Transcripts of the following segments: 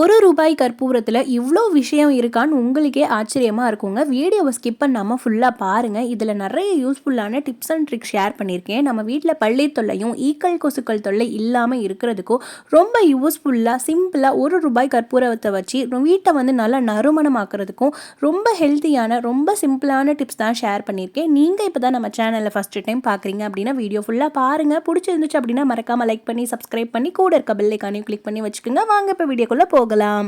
ஒரு ரூபாய் கற்பூரத்தில் இவ்வளோ விஷயம் இருக்கான்னு உங்களுக்கே ஆச்சரியமாக இருக்குங்க. வீடியோவை ஸ்கிப் பண்ணாமல் ஃபுல்லாக பாருங்கள் இதில் நிறைய யூஸ்ஃபுல்லான டிப்ஸ் அண்ட் ட்ரிக்ஸ் ஷேர் பண்ணியிருக்கேன் நம்ம வீட்டில் பள்ளி தொல்லையும் ஈக்கள் கொசுக்கள் தொல்லை இல்லாமல் இருக்கிறதுக்கும் ரொம்ப யூஸ்ஃபுல்லாக சிம்பிளாக ஒரு ரூபாய் கற்பூரத்தை வச்சு வீட்டை வந்து நல்லா நறுமணமாக்குறதுக்கும் ரொம்ப ஹெல்த்தியான ரொம்ப சிம்பிளான டிப்ஸ் தான் ஷேர் பண்ணியிருக்கேன் நீங்கள் இப்போ தான் நம்ம சேனலில் ஃபஸ்ட்டு டைம் பார்க்குறீங்க அப்படின்னா வீடியோ ஃபுல்லாக பாருங்கள் பிடிச்சிருந்துச்சு அப்படின்னா மறக்காமல் லைக் பண்ணி சப்ஸ்கிரைப் பண்ணி கூட இருக்க பெல்லைக்கானையும் கிளிக் பண்ணி வச்சுக்கோங்க. வாங்க இப்போ வீடியோக்குள்ளே போ போகலாம்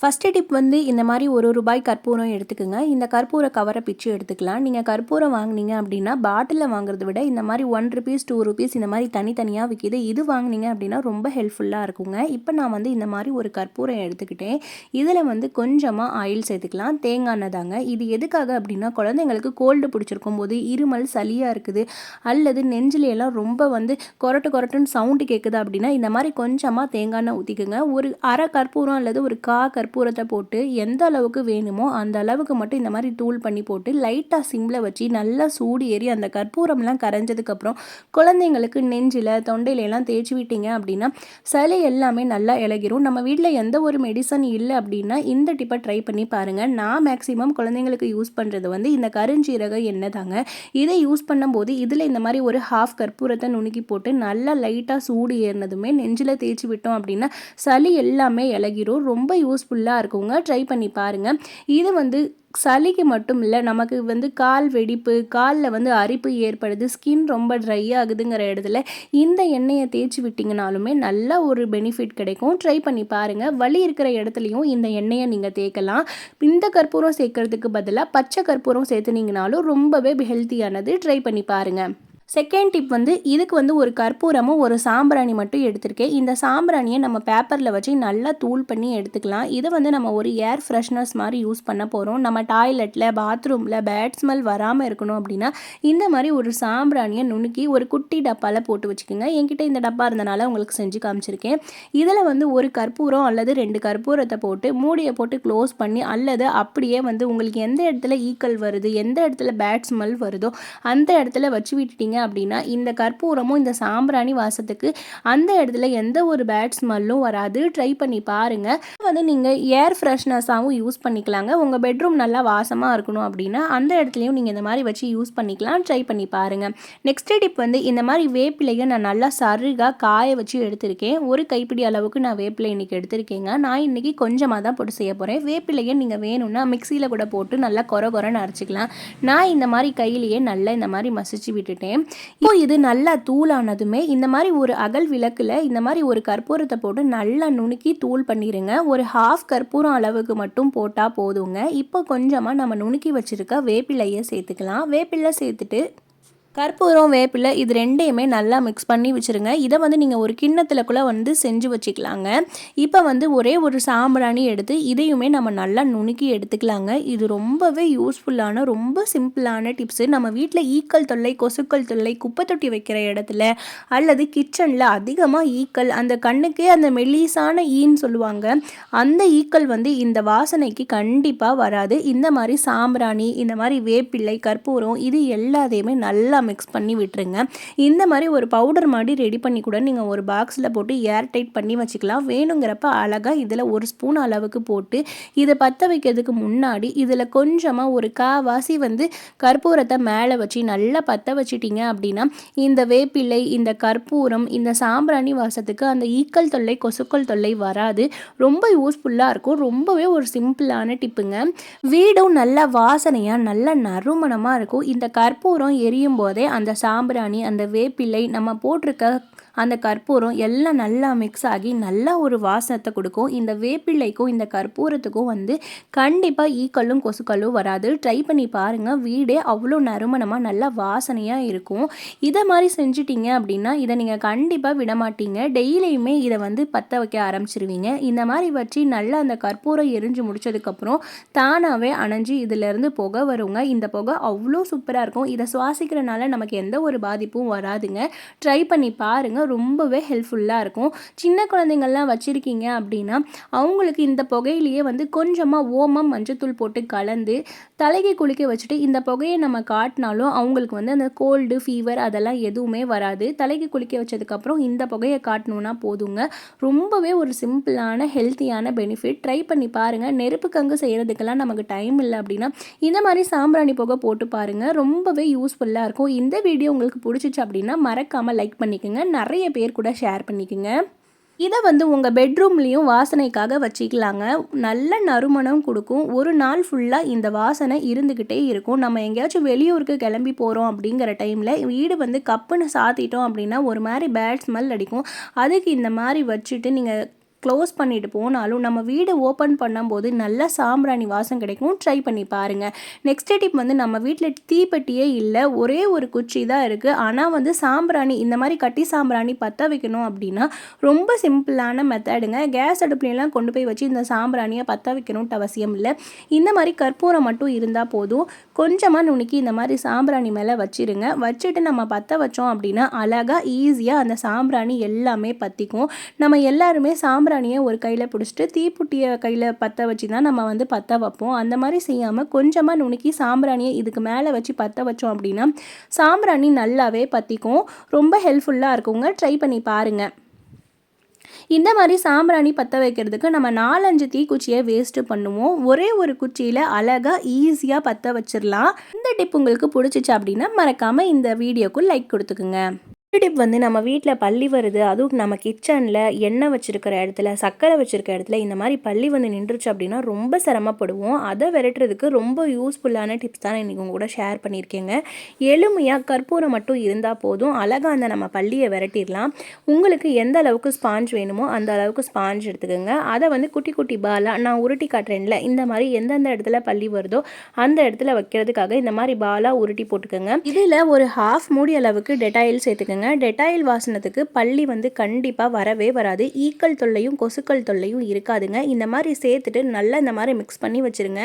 ஃபஸ்ட்டு டிப் வந்து இந்த மாதிரி ஒரு ரூபாய் கற்பூரம் எடுத்துக்கோங்க. இந்த கற்பூர கவரை பிச்சு எடுத்துக்கலாம். நீங்கள் கற்பூரம் வாங்கினீங்க அப்படின்னா பாட்டிலில் வாங்குறத விட இந்த மாதிரி ஒன் ருபீஸ் டூ ருபீஸ் இந்த மாதிரி தனித்தனியாக விற்கிது இது வாங்கினீங்க அப்படின்னா ரொம்ப ஹெல்ப்ஃபுல்லாக இருக்குங்க. இப்போ நான் வந்து இந்த மாதிரி ஒரு கற்பூரம் எடுத்துக்கிட்டேன். இதில் வந்து கொஞ்சமாக ஆயில் சேர்த்துக்கலாம். தேங்காய் எண்ணெய் தாங்க. இது எதுக்காக அப்படின்னா குழந்தைங்களுக்கு கோல்டு பிடிச்சிருக்கும் போது இருமல் சளியாக இருக்குது. அல்லது நெஞ்சிலையெல்லாம் ரொம்ப வந்து கொரட்டு கொரட்டுன்னு சவுண்டு கேட்குது அப்படின்னா இந்த மாதிரி கொஞ்சமாக தேங்காய் எண்ணெய் ஊற்றிக்குங்க ஒரு அரை கற்பூரம் அல்லது ஒரு கா கற்பூரம் கற்பூரத்தை போட்டு எந்த அளவுக்கு வேணுமோ அந்த அளவுக்கு மட்டும் இந்த மாதிரி தூள் பண்ணி போட்டு லைட்டாக சிம்மில் வச்சு நல்லா சூடு ஏறி அந்த கற்பூரம்லாம் கரைஞ்சதுக்கப்புறம் குழந்தைங்களுக்கு நெஞ்சில் தொண்டையிலலாம் தேய்ச்சி விட்டீங்க அப்படின்னா சளி எல்லாமே நல்லா இழகிரும் நம்ம வீட்டில் எந்த ஒரு மெடிசன் இல்லை அப்படின்னா இந்த டிப்பை ட்ரை பண்ணி பாருங்கள் நான் மேக்ஸிமம் குழந்தைங்களுக்கு யூஸ் பண்ணுறது வந்து இந்த கருஞ்சீரக எண்ணெய் தாங்க இதை யூஸ் பண்ணும்போது இதில் இந்த மாதிரி ஒரு ஹாஃப் கற்பூரத்தை நுணுக்கி போட்டு நல்லா லைட்டாக சூடு ஏறினதுமே நெஞ்சில் தேய்ச்சி விட்டோம் அப்படின்னா சளி எல்லாமே இழகிரும் ரொம்ப யூஸ்ஃபுல் யூஸ்ஃபுல்லாக இருக்குங்க. ட்ரை பண்ணி பாருங்கள் இது வந்து சளிக்கு மட்டும் இல்லை நமக்கு வந்து கால் வெடிப்பு காலில் வந்து அரிப்பு ஏற்படுது ஸ்கின் ரொம்ப ட்ரை ஆகுதுங்கிற இடத்துல இந்த எண்ணெயை தேய்ச்சி விட்டிங்கனாலுமே நல்ல ஒரு பெனிஃபிட் கிடைக்கும். ட்ரை பண்ணி பாருங்கள் வலி இருக்கிற இடத்துலையும் இந்த எண்ணெயை நீங்கள் தேய்க்கலாம். இந்த கற்பூரம் சேர்க்கறதுக்கு பதிலாக பச்சை கற்பூரம் சேர்த்துனீங்கனாலும் ரொம்பவே ஹெல்த்தியானது ட்ரை பண்ணி பாருங்கள் செகண்ட் டிப் வந்து இதுக்கு வந்து ஒரு கற்பூரமும் ஒரு சாம்பிராணி மட்டும் எடுத்திருக்கேன். இந்த சாம்பிராணியை நம்ம பேப்பரில் வச்சு நல்லா தூள் பண்ணி எடுத்துக்கலாம். இதை வந்து நம்ம ஒரு ஏர் ஃப்ரெஷ்னர்ஸ் மாதிரி யூஸ் பண்ண போகிறோம் நம்ம டாய்லெட்டில் பாத்ரூமில் பேட் ஸ்மெல் வராமல் இருக்கணும் அப்படின்னா இந்த மாதிரி ஒரு சாம்பிராணியை நுணுக்கி ஒரு குட்டி டப்பாவில் போட்டு வச்சுக்கோங்க. என்கிட்ட இந்த டப்பா இருந்தனால உங்களுக்கு செஞ்சு காமிச்சிருக்கேன். இதில் வந்து ஒரு கற்பூரம் அல்லது ரெண்டு கற்பூரத்தை போட்டு மூடியை போட்டு க்ளோஸ் பண்ணி அல்லது அப்படியே வந்து உங்களுக்கு எந்த இடத்துல ஈக்கல் வருது எந்த இடத்துல பேட் ஸ்மெல் வருதோ அந்த இடத்துல வச்சு விட்டுட்டீங்க அப்படின்னா இந்த கற்பூரமும் இந்த சாம்பிராணி வாசத்துக்கு அந்த இடத்துல எந்த ஒரு பேட் ஸ்மெல்லும் வராது. ட்ரை பண்ணி பாருங்கள் வந்து நீங்கள் ஏர் ஃப்ரெஷ்னஸாகவும் யூஸ் பண்ணிக்கலாங்க. உங்கள் பெட்ரூம் நல்லா வாசமாக இருக்கணும் அப்படின்னா அந்த இடத்துலையும் நீங்கள் இந்த மாதிரி வச்சு யூஸ் பண்ணிக்கலாம். ட்ரை பண்ணி பாருங்கள் நெக்ஸ்ட் டிப் வந்து இந்த மாதிரி வேப்பிலையை நான் நல்லா சருகாக காய வச்சு எடுத்திருக்கேன். ஒரு கைப்பிடி அளவுக்கு நான் வேப்பிலை இன்றைக்கி எடுத்திருக்கேங்க. நான் இன்றைக்கி கொஞ்சமாக தான் போட்டு செய்ய போகிறேன் வேப்பிலையை நீங்கள் வேணும்னா மிக்சியில் கூட போட்டு நல்லா குறை குறைன்னு அரைச்சிக்கலாம். நான் இந்த மாதிரி கையிலேயே நல்லா இந்த மாதிரி மசிச்சு விட்டுட்டேன். இப்போ இது நல்லா தூளானதுமே இந்த மாதிரி ஒரு அகல் விளக்கில் இந்த மாதிரி ஒரு கற்பூரத்தை போட்டு நல்லா நுணுக்கி தூள் பண்ணிடுங்க ஒரு ஹாஃப் கற்பூரம் அளவுக்கு மட்டும் போட்டால் போதுங்க. இப்போ கொஞ்சமாக நம்ம நுணுக்கி வச்சுருக்க வேப்பிலையை சேர்த்துக்கலாம். வேப்பிலை சேர்த்துட்டு கற்பூரம் வேப்பிலை இது ரெண்டையுமே நல்லா மிக்ஸ் பண்ணி வச்சுருங்க. இதை வந்து நீங்கள் ஒரு கிண்ணத்தில் கூட வந்து செஞ்சு வச்சுக்கலாங்க. இப்போ வந்து ஒரே ஒரு சாம்பிராணி எடுத்து இதையுமே நம்ம நல்லா நுணுக்கி எடுத்துக்கலாங்க. இது ரொம்பவே யூஸ்ஃபுல்லான ரொம்ப சிம்பிளான டிப்ஸு நம்ம வீட்டில் ஈக்கள் தொல்லை கொசுக்கள் தொல்லை குப்பை தொட்டி வைக்கிற இடத்துல அல்லது கிச்சனில் அதிகமாக ஈக்கள் அந்த கண்ணுக்கே அந்த மெல்லிசான ஈன்னு சொல்லுவாங்க. அந்த ஈக்கள் வந்து இந்த வாசனைக்கு கண்டிப்பாக வராது. இந்த மாதிரி சாம்பிராணி இந்த மாதிரி வேப்பிள்ளை கற்பூரம் இது எல்லாத்தையுமே நல்லா மிக்ஸ் பண்ணி விட்டுருங்க. இந்த மாதிரி ஒரு பவுடர் மாதிரி ரெடி பண்ணி கூட நீங்கள் ஒரு பாக்ஸில் போட்டு ஏர் டைட் பண்ணி வச்சுக்கலாம். வேணுங்கிறப்ப அழகாக இதில் ஒரு ஸ்பூன் அளவுக்கு போட்டு இதை பற்ற வைக்கிறதுக்கு முன்னாடி இதில் கொஞ்சமாக ஒரு காவாசி வந்து கற்பூரத்தை மேலே வச்சு நல்லா பற்ற வச்சிட்டிங்க அப்படின்னா இந்த வேப்பிலை இந்த கற்பூரம் இந்த சாம்பிராணி வாசத்துக்கு அந்த ஈக்கல் தொல்லை கொசுக்கள் தொல்லை வராது. ரொம்ப யூஸ்ஃபுல்லாக இருக்கும். ரொம்பவே ஒரு சிம்பிளான டிப்புங்க வீடும் நல்ல வாசனையாக நல்ல நறுமணமாக இருக்கும். இந்த கற்பூரம் எரியும் போது போதே அந்த சாம்பிராணி அந்த வேப்பிலை நம்ம போட்டிருக்க அந்த கற்பூரம் எல்லாம் நல்லா மிக்ஸ் ஆகி நல்லா ஒரு வாசனத்தை கொடுக்கும். இந்த வேப்பிள்ளைக்கும் இந்த கற்பூரத்துக்கும் வந்து கண்டிப்பாக ஈக்கல்லும் கொசுக்களும் வராது. ட்ரை பண்ணி பாருங்கள் வீடே அவ்வளோ நறுமணமாக நல்லா வாசனையாக இருக்கும். இதை மாதிரி செஞ்சிட்டிங்க அப்படின்னா இதை நீங்கள் கண்டிப்பாக விட மாட்டீங்க டெய்லியுமே இதை வந்து பற்ற வைக்க ஆரம்பிச்சிருவீங்க. இந்த மாதிரி வச்சு நல்லா அந்த கற்பூரம் எரிஞ்சு முடிச்சதுக்கப்புறம் தானாகவே அணைஞ்சு இதிலேருந்து புகை வருங்க. இந்த புகை அவ்வளோ சூப்பராக இருக்கும். இதை சுவாசிக்கிறனால நமக்கு எந்த ஒரு பாதிப்பும் வராதுங்க. ட்ரை பண்ணி பாருங்கள் ரொம்பவே ஹெல்ப்ஃபுல்லாக இருக்கும். சின்ன குழந்தைங்கள்லாம் வச்சுருக்கீங்க அப்படின்னா அவங்களுக்கு இந்த புகையிலேயே வந்து கொஞ்சமாக ஓமம் மஞ்சத்தூள் போட்டு கலந்து தலைக்கு குளிக்க வச்சுட்டு இந்த புகையை நம்ம காட்டினாலும் அவங்களுக்கு வந்து அந்த கோல்டு ஃபீவர் அதெல்லாம் எதுவுமே வராது. தலைக்கு குளிக்க வச்சதுக்கப்புறம் இந்த புகையை காட்டணுன்னா போதுங்க. ரொம்பவே ஒரு சிம்பிளான ஹெல்த்தியான பெனிஃபிட் ட்ரை பண்ணி பாருங்கள் நெருப்பு கங்கு செய்கிறதுக்கெல்லாம் நமக்கு டைம் இல்லை அப்படின்னா இந்த மாதிரி சாம்பிராணி புகை போட்டு பாருங்கள் ரொம்பவே யூஸ்ஃபுல்லாக இருக்கும். இந்த வீடியோ உங்களுக்கு பிடிச்சிச்சு அப்படின்னா மறக்காமல் லைக் பண்ணிக்கோங்க. நிறைய பேர் கூட ஷேர் பண்ணிக்கோங்க. இதை வந்து உங்கள் பெட்ரூம்லேயும் வாசனைக்காக வச்சுக்கலாங்க. நல்ல நறுமணம் கொடுக்கும். ஒரு நாள் ஃபுல்லாக இந்த வாசனை இருந்துக்கிட்டே இருக்கும். நம்ம எங்கேயாச்சும் வெளியூருக்கு கிளம்பி போகிறோம் அப்படிங்கிற டைமில் வீடு வந்து கப்புன்னு சாத்திட்டோம் அப்படின்னா ஒரு மாதிரி பேட் ஸ்மெல் அடிக்கும். அதுக்கு இந்த மாதிரி வச்சுட்டு நீங்கள் க்ளோஸ் பண்ணிட்டு போனாலும் நம்ம வீடு ஓப்பன் பண்ணும்போது நல்ல சாம்பிராணி வாசம் கிடைக்கும். ட்ரை பண்ணி பாருங்கள் நெக்ஸ்ட் டிப் வந்து நம்ம வீட்டில் தீப்பெட்டியே இல்லை. ஒரே ஒரு குச்சி தான் இருக்குது ஆனால் வந்து சாம்பிராணி இந்த மாதிரி கட்டி சாம்பிராணி பற்ற வைக்கணும் அப்படின்னா ரொம்ப சிம்பிளான மெத்தடுங்க கேஸ் அடுப்புலாம் கொண்டு போய் வச்சு இந்த சாம்பிராணியை பற்ற வைக்கணும்ட்டு அவசியம் இல்லை. இந்த மாதிரி கற்பூரம் மட்டும் இருந்தால் போதும். கொஞ்சமாக நுணுக்கி இந்த மாதிரி சாம்பிராணி மேலே வச்சிருங்க. வச்சுட்டு நம்ம பற்ற வச்சோம் அப்படின்னா அழகாக ஈஸியாக அந்த சாம்பிராணி எல்லாமே பற்றிக்கும் நம்ம எல்லாருமே சாம்பிராணி சாம்பிராணியை ஒரு கையில் பிடிச்சிட்டு தீப்புட்டியை கையில் பற்ற வச்சு தான் நம்ம வந்து பற்ற வைப்போம். அந்த மாதிரி செய்யாமல் கொஞ்சமாக நுணுக்கி சாம்பிராணியை இதுக்கு மேலே வச்சு பற்ற வச்சோம் அப்படின்னா சாம்பிராணி நல்லாவே பற்றிக்கும் ரொம்ப ஹெல்ப்ஃபுல்லாக இருக்குங்க. ட்ரை பண்ணி பாருங்கள் இந்த மாதிரி சாம்பிராணி பற்ற வைக்கிறதுக்கு நம்ம நாலஞ்சு தீக்குச்சியை வேஸ்ட்டு பண்ணுவோம். ஒரே ஒரு குச்சியில் அழகாக ஈஸியாக பற்ற வச்சிடலாம் இந்த டிப் உங்களுக்கு பிடிச்சிச்சு அப்படின்னா மறக்காமல் இந்த வீடியோக்கு லைக் கொடுத்துக்குங்க. டிப் வந்து நம்ம வீட்டில் பள்ளி வருது அதுவும் நம்ம கிச்சனில் எண்ணெய் வச்சுருக்கிற இடத்துல சர்க்கரை வச்சுருக்க இடத்துல இந்த மாதிரி பள்ளி வந்து நின்றுச்சு அப்படின்னா ரொம்ப சிரமப்படுவோம். அதை விரட்டுறதுக்கு ரொம்ப யூஸ்ஃபுல்லான டிப்ஸ் தான் இன்றைக்கி உங்கள் கூட ஷேர் பண்ணியிருக்கேங்க. எளிமையாக கற்பூரம் மட்டும் இருந்தால் போதும். அழகாக அந்த நம்ம பள்ளியை விரட்டிடலாம். உங்களுக்கு எந்த அளவுக்கு ஸ்பாஞ்ச் வேணுமோ அந்த அளவுக்கு ஸ்பாஞ்ச் எடுத்துக்கோங்க. அதை வந்து குட்டி குட்டி பாலாக நான் உருட்டி காட்டுறேன்ல இந்த மாதிரி எந்தெந்த இடத்துல பள்ளி வருதோ அந்த இடத்துல வைக்கிறதுக்காக இந்த மாதிரி பாலாக உருட்டி போட்டுக்கோங்க. இதில் ஒரு ஹாஃப் மூடி அளவுக்கு டெட்டாயில் சேர்த்துக்கோங்க. பாருங்கள் டெட்டாயில் வாசனத்துக்கு பள்ளி வந்து கண்டிப்பாக வரவே வராது. ஈக்கள் தொல்லையும் கொசுக்கள் தொல்லையும் இருக்காதுங்க. இந்த மாதிரி சேர்த்துட்டு நல்லா இந்த மாதிரி மிக்ஸ் பண்ணி வச்சுருங்க.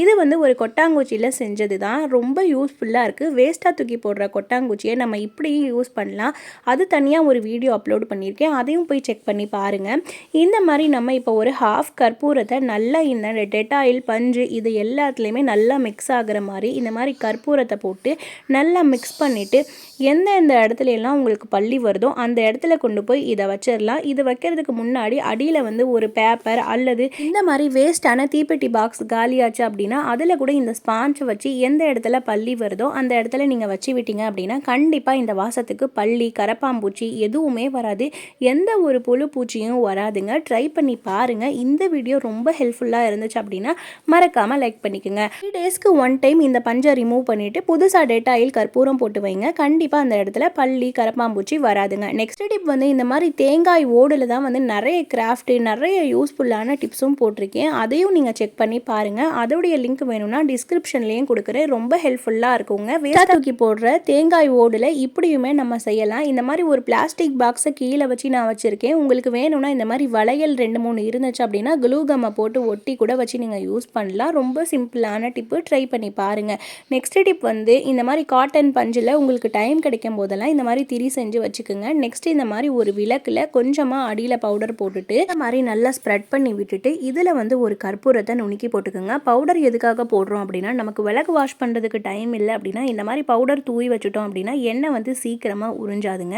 இது வந்து ஒரு கொட்டாங்குச்சியில் செஞ்சது தான் ரொம்ப யூஸ்ஃபுல்லாக இருக்குது வேஸ்ட்டாக தூக்கி போடுற கொட்டாங்குச்சியை நம்ம இப்படியும் யூஸ் பண்ணலாம். அது தனியாக ஒரு வீடியோ அப்லோட் பண்ணியிருக்கேன். அதையும் போய் செக் பண்ணி பாருங்கள் இந்த மாதிரி நம்ம இப்போ ஒரு ஹாஃப் கற்பூரத்தை நல்லா இந்த டெட்டாயில் பஞ்சு இது எல்லாத்துலேயுமே நல்லா மிக்ஸ் ஆகிற மாதிரி இந்த மாதிரி கற்பூரத்தை போட்டு நல்லா மிக்ஸ் பண்ணிவிட்டு எந்தெந்த இடத்துல எல்லாம் உங்களுக்கு பள்ளி வருதோ அந்த இடத்துல கொண்டு போய் இதை வச்சிடலாம். இது வைக்கிறதுக்கு முன்னாடி அடியில் வந்து ஒரு பேப்பர் அல்லது இந்த மாதிரி வேஸ்டான தீப்பெட்டி பாக்ஸ் காலியாச்சு அப்படின்னா அதில் கூட இந்த ஸ்பாஞ்சை வச்சு எந்த இடத்துல பள்ளி வருதோ அந்த இடத்துல நீங்கள் வச்சு விட்டீங்க அப்படின்னா கண்டிப்பாக இந்த வாசத்துக்கு பள்ளி கரப்பாம்பூச்சி எதுவுமே வராது. எந்த ஒரு புழு பூச்சியும் வராதுங்க. ட்ரை பண்ணி பாருங்கள் இந்த வீடியோ ரொம்ப ஹெல்ப்ஃபுல்லாக இருந்துச்சு அப்படின்னா மறக்காமல் லைக் பண்ணிக்கோங்க. த்ரீ டேஸ்க்கு ஒன் டைம் இந்த பஞ்சை ரிமூவ் பண்ணிவிட்டு புதுசாக டேட்டாயில் கற்பூரம் போட்டு வைங்க. கண்டிப்பாக அந்த இடத்துல பள்ளி கர கரப்பாம்பூச்சி வராதுங்க. நெக்ஸ்ட் டிப் வந்து இந்த மாதிரி தேங்காய் ஓடில் தான் வந்து நிறைய கிராஃப்ட் நிறைய யூஸ்ஃபுல்லான டிப்ஸும் போட்டிருக்கேன். அதையும் நீங்கள் செக் பண்ணி பாருங்கள் அதோடைய லிங்க் வேணும்னா டிஸ்கிரிப்ஷன்லேயும் கொடுக்குறேன். ரொம்ப ஹெல்ப்ஃபுல்லாக இருக்குங்க. வேஸ்டா தூக்கி போடுற தேங்காய் ஓடில் இப்படியுமே நம்ம செய்யலாம். இந்த மாதிரி ஒரு பிளாஸ்டிக் பாக்ஸை கீழே வச்சு நான் வச்சுருக்கேன். உங்களுக்கு வேணும்னா இந்த மாதிரி வளையல் ரெண்டு மூணு இருந்துச்சு அப்படின்னா குளூ கம்மை போட்டு ஒட்டி கூட வச்சு நீங்கள் யூஸ் பண்ணலாம். ரொம்ப சிம்பிளான டிப்பு ட்ரை பண்ணி பாருங்கள் நெக்ஸ்ட் டிப் வந்து இந்த மாதிரி காட்டன் பஞ்சில் உங்களுக்கு டைம் கிடைக்கும் போதெல்லாம் இந்த மாதிரி திரி செஞ்சு வச்சுக்கோங்க. நெக்ஸ்ட் இந்த மாதிரி ஒரு விளக்கில் கொஞ்சமாக அடியில் பவுடர் போட்டுட்டு இந்த மாதிரி நல்லா ஸ்ப்ரெட் பண்ணி விட்டுட்டு இதில் வந்து ஒரு கற்பூரத்தை நுணுக்கி போட்டுக்கோங்க. பவுடர் எதுக்காக போடுறோம் அப்படின்னா நமக்கு விளக்கு வாஷ் பண்ணுறதுக்கு டைம் இல்லை அப்படின்னா இந்த மாதிரி பவுடர் தூவி வச்சுட்டோம் அப்படின்னா எண்ணெய் வந்து சீக்கிரமாக உறிஞ்சாதுங்க.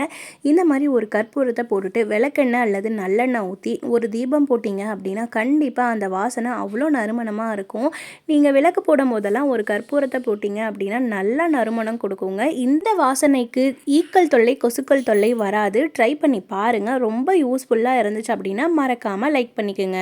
இந்த மாதிரி ஒரு கற்பூரத்தை போட்டுட்டு விளக்கெண்ணெய் அல்லது நல்லெண்ணெய் ஊற்றி ஒரு தீபம் போட்டிங்க அப்படின்னா கண்டிப்பாக அந்த வாசனை அவ்வளோ நறுமணமாக இருக்கும். நீங்கள் விளக்கு போடும் போதெல்லாம் ஒரு கற்பூரத்தை போட்டிங்க அப்படின்னா நல்ல நறுமணம் கொடுக்குங்க. இந்த வாசனைக்கு ஈக்கல் தொல்லை கொசுக்கள் தொல்லை வராது. ட்ரை பண்ணி பாருங்கள் ரொம்ப யூஸ்ஃபுல்லாக இருந்துச்சு அப்படின்னா மறக்காமல் லைக் பண்ணிக்கோங்க.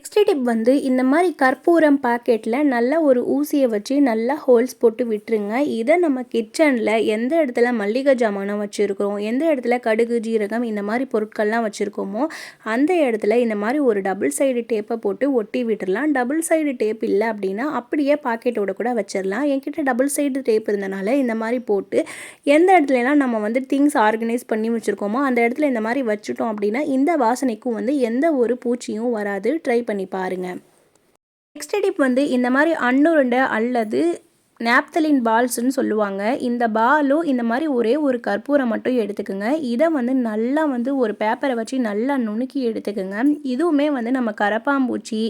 நெக்ஸ்ட் டிப் வந்து இந்த மாதிரி கற்பூரம் பாக்கெட்டில் நல்லா ஒரு ஊசியை வச்சு நல்லா ஹோல்ஸ் போட்டு விட்டுருங்க. இதை நம்ம கிச்சனில் எந்த இடத்துல மல்லிகை ஜாமானம் வச்சுருக்கோம் எந்த இடத்துல கடுகு ஜீரகம் இந்த மாதிரி பொருட்கள்லாம் வச்சுருக்கோமோ அந்த இடத்துல இந்த மாதிரி ஒரு டபுள் சைடு டேப்பை போட்டு ஒட்டி விட்டுடலாம் டபுள் சைடு டேப் இல்லை அப்படின்னா அப்படியே பாக்கெட்டோட கூட வச்சிடலாம் என்கிட்ட டபுள் சைடு டேப் இருந்தனால இந்த மாதிரி போட்டு எந்த இடத்துலலாம் நம்ம வந்து திங்ஸ் ஆர்கனைஸ் பண்ணி வச்சுருக்கோமோ அந்த இடத்துல இந்த மாதிரி வச்சுட்டோம் அப்படின்னா இந்த வாசனைக்கும் வந்து எந்த ஒரு பூச்சியும் வராது. ட்ரை பண்ணி பாருங்கள் நெக்ஸ்ட் டிப் வந்து இந்த மாதிரி அன்னுருண்டை அல்லது நாப்தலின் பால்ஸ்ன்னு சொல்லுவாங்க. இந்த பாலும் இந்த மாதிரி ஒரே ஒரு கற்பூரம் மட்டும் எடுத்துக்கோங்க. இதை வந்து நல்லா வந்து ஒரு பேப்பரை வச்சு நல்லா நுணுக்கி எடுத்துக்கோங்க. இதுவுமே வந்து நம்ம கரப்பாம்பூச்சி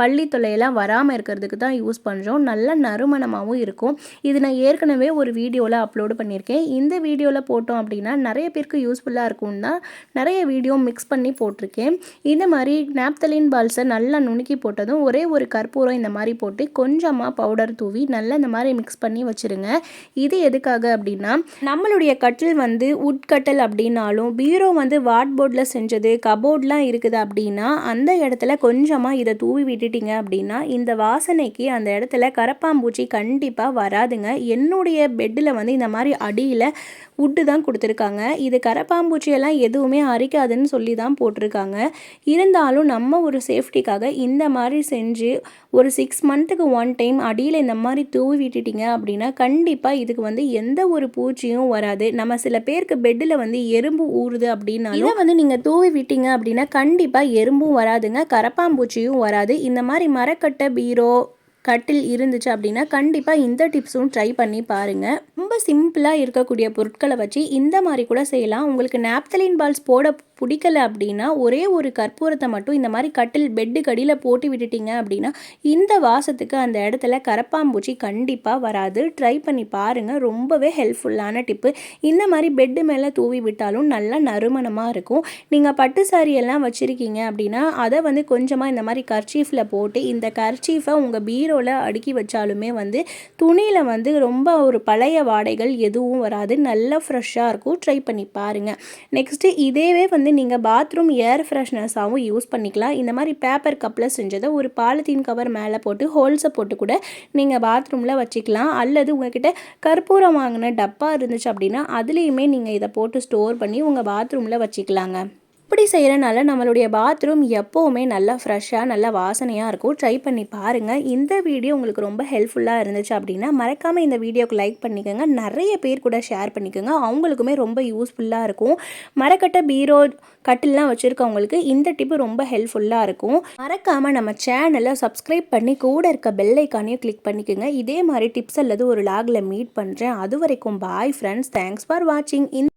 பள்ளி தொல்லையெல்லாம் வராமல் இருக்கிறதுக்கு தான் யூஸ் பண்ணுறோம் நல்ல நறுமணமாகவும் இருக்கும். இது நான் ஏற்கனவே ஒரு வீடியோவில் அப்லோடு பண்ணியிருக்கேன். இந்த வீடியோவில் போட்டோம் அப்படின்னா நிறைய பேருக்கு யூஸ்ஃபுல்லாக இருக்கும் தான் நிறைய வீடியோ மிக்ஸ் பண்ணி போட்டிருக்கேன். இந்த மாதிரி நாப்தலின் பால்ஸை நல்லா நுணுக்கி போட்டதும் ஒரே ஒரு கற்பூரம் இந்த மாதிரி போட்டு கொஞ்சமாக பவுடர் தூவி நல்லா இந்த மாதிரி மிக்ஸ் பண்ணி வச்சுருங்க. இது எதுக்காக அப்படின்னா நம்மளுடைய கட்டில் வந்து உட்கட்டல் அப்படின்னாலும் பீரோ வந்து வாட் போர்டில் செஞ்சது கபோர்ட்லாம் இருக்குது அப்படின்னா அந்த இடத்துல கொஞ்சமாக இதை தூவி விட்டு விட்டுட்டீங்க அப்படின்னா இந்த வாசனைக்கு அந்த இடத்துல கரப்பாம்பூச்சி கண்டிப்பாக வராதுங்க. என்னுடைய பெட்டில் வந்து இந்த மாதிரி அடியில் உட்டு தான் கொடுத்துருக்காங்க. இது கரப்பாம்பூச்சியெல்லாம் எதுவுமே அரிக்காதுன்னு சொல்லி தான் போட்டிருக்காங்க. இருந்தாலும் நம்ம ஒரு சேஃப்டிக்காக இந்த மாதிரி செஞ்சு ஒரு சிக்ஸ் மந்த்துக்கு ஒன் டைம் அடியில் இந்த மாதிரி தூவி விட்டுட்டீங்க அப்படின்னா கண்டிப்பாக இதுக்கு வந்து எந்த ஒரு பூச்சியும் வராது. நம்ம சில பேருக்கு பெட்டில் வந்து எறும்பு ஊறுது அப்படின்னா வந்து நீங்கள் தூவி விட்டீங்க அப்படின்னா கண்டிப்பாக எறும்பும் வராதுங்க கரப்பாம்பூச்சியும் வராது. இந்த இந்த மாதிரி மரக்கட்டை பீரோ கட்டில் இருந்துச்சு அப்படின்னா கண்டிப்பாக இந்த டிப்ஸும் ட்ரை பண்ணி பாருங்கள் ரொம்ப சிம்பிளாக இருக்கக்கூடிய பொருட்களை வச்சு இந்த மாதிரி கூட செய்யலாம். உங்களுக்கு நாப்தலின் பால்ஸ் போட பிடிக்கல அப்படின்னா ஒரே ஒரு கற்பூரத்தை மட்டும் இந்த மாதிரி கட்டில் பெட்டு கடியில் போட்டு விட்டுட்டீங்க அப்படின்னா இந்த வாசத்துக்கு அந்த இடத்துல கரப்பாம்பூச்சி கண்டிப்பாக வராது. ட்ரை பண்ணி பாருங்கள் ரொம்பவே ஹெல்ப்ஃபுல்லான டிப்பு இந்த மாதிரி பெட்டு மேலே தூவி விட்டாலும் நல்லா நறுமணமாக இருக்கும். நீங்கள் பட்டு சாரியெல்லாம் வச்சுருக்கீங்க அப்படின்னா அதை வந்து கொஞ்சமாக இந்த மாதிரி கர்ச்சீஃபில் போட்டு இந்த கர்ச்சீஃபை உங்கள் பீரோவில் அடுக்கி வச்சாலுமே வந்து துணியில் வந்து ரொம்ப ஒரு பழைய வாடைகள் எதுவும் வராது. நல்லா ஃப்ரெஷ்ஷாக இருக்கும். ட்ரை பண்ணி பாருங்கள் நெக்ஸ்ட்டு இதேவே வந்து வந்து நீங்கள் பாத்ரூம் ஏர் ஃப்ரெஷ்னஸாகவும் யூஸ் பண்ணிக்கலாம். இந்த மாதிரி பேப்பர் கப்பில் செஞ்சதை ஒரு பாலித்தீன் கவர் மேலே போட்டு ஹோல்ஸை போட்டு கூட நீங்கள் பாத்ரூமில் வச்சுக்கலாம். அல்லது உங்ககிட்ட கற்பூரம் வாங்கின டப்பா இருந்துச்சு அப்படின்னா அதுலேயுமே நீங்கள் இதை போட்டு ஸ்டோர் பண்ணி உங்கள் பாத்ரூமில் வச்சுக்கலாங்க. இப்படி செய்கிறனால நம்மளுடைய பாத்ரூம் எப்போவுமே நல்லா ஃப்ரெஷ்ஷாக நல்லா வாசனையாக இருக்கும். ட்ரை பண்ணி பாருங்கள் இந்த வீடியோ உங்களுக்கு ரொம்ப ஹெல்ப்ஃபுல்லாக இருந்துச்சு அப்படின்னா மறக்காமல் இந்த வீடியோக்கு லைக் பண்ணிக்கோங்க. நிறைய பேர் கூட ஷேர் பண்ணிக்கோங்க. அவங்களுக்குமே ரொம்ப யூஸ்ஃபுல்லாக இருக்கும். மரக்கட்டை பீரோ கட்டில்லாம் வச்சுருக்கவங்களுக்கு இந்த டிப்பு ரொம்ப ஹெல்ப்ஃபுல்லாக இருக்கும். மறக்காமல் நம்ம சேனலை சப்ஸ்கிரைப் பண்ணி கூட இருக்க பெல்லைக்கானையும் கிளிக் பண்ணிக்கோங்க. இதே மாதிரி டிப்ஸ் அல்லது ஒரு லாகில் மீட் பண்ணுறேன் அது வரைக்கும் பாய் ஃப்ரெண்ட்ஸ் தேங்க்ஸ் ஃபார் வாட்சிங் இந்த